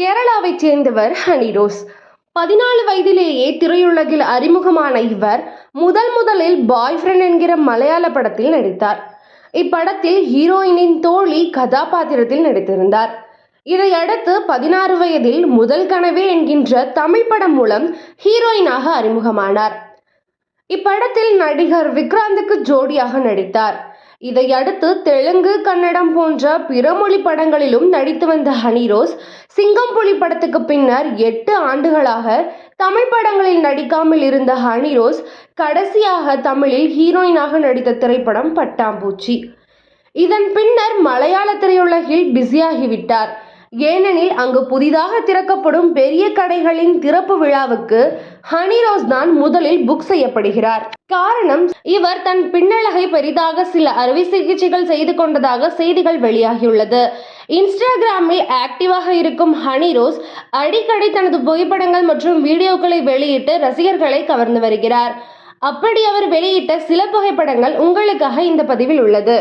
கேரளாவைச் சேர்ந்தவர் ஹனிரோஸ் பதினாலு வயதிலேயே திரையுலகில் அறிமுகமான இவர் முதல் முதலில் பாய் ஃப்ரெண்ட் என்கிற மலையாள படத்தில் நடித்தார். இப்படத்தில் ஹீரோயினின் தோழி கதாபாத்திரத்தில் நடித்திருந்தார். இதையடுத்து பதினாறு வயதில் முதல் கனவே என்கின்ற தமிழ் படம் மூலம் ஹீரோயினாக அறிமுகமானார். இப்படத்தில் நடிகர் விக்ராந்துக்கு ஜோடியாக நடித்தார். இதையடுத்து தெலுங்கு கன்னடம் போன்ற பிற மொழி படங்களிலும் நடித்து வந்த ஹனிரோஸ் சிங்கம் புலி படத்துக்கு பின்னர் எட்டு ஆண்டுகளாக தமிழ் படங்களில் நடிக்காமல் இருந்த ஹனிரோஸ் கடைசியாக தமிழில் ஹீரோயினாக நடித்த திரைப்படம் பட்டாம்பூச்சி. இதன் பின்னர் மலையாள திரையுலகில் பிஸியாகிவிட்டார். ஏனெனில் அங்கு புதிதாக திறக்கப்படும் பெரிய கடைகளின் திறப்பு விழாவுக்கு ஹனிரோஸ் தான் முதலில் புக் செய்யப்படுகிறார். காரணம் இவர் தன் பின்னழகை பெரிதாக சில அறுவை சிகிச்சைகள் செய்து கொண்டதாக செய்திகள் வெளியாகியுள்ளது. இன்ஸ்டாகிராமில் ஆக்டிவாக இருக்கும் ஹனிரோஸ் அடிக்கடி தனது புகைப்படங்கள் மற்றும் வீடியோக்களை வெளியிட்டு ரசிகர்களை கவர்ந்து வருகிறார். அப்படி அவர் வெளியிட்ட சில புகைப்படங்கள் உங்களுக்காக இந்த பதிவில் உள்ளது.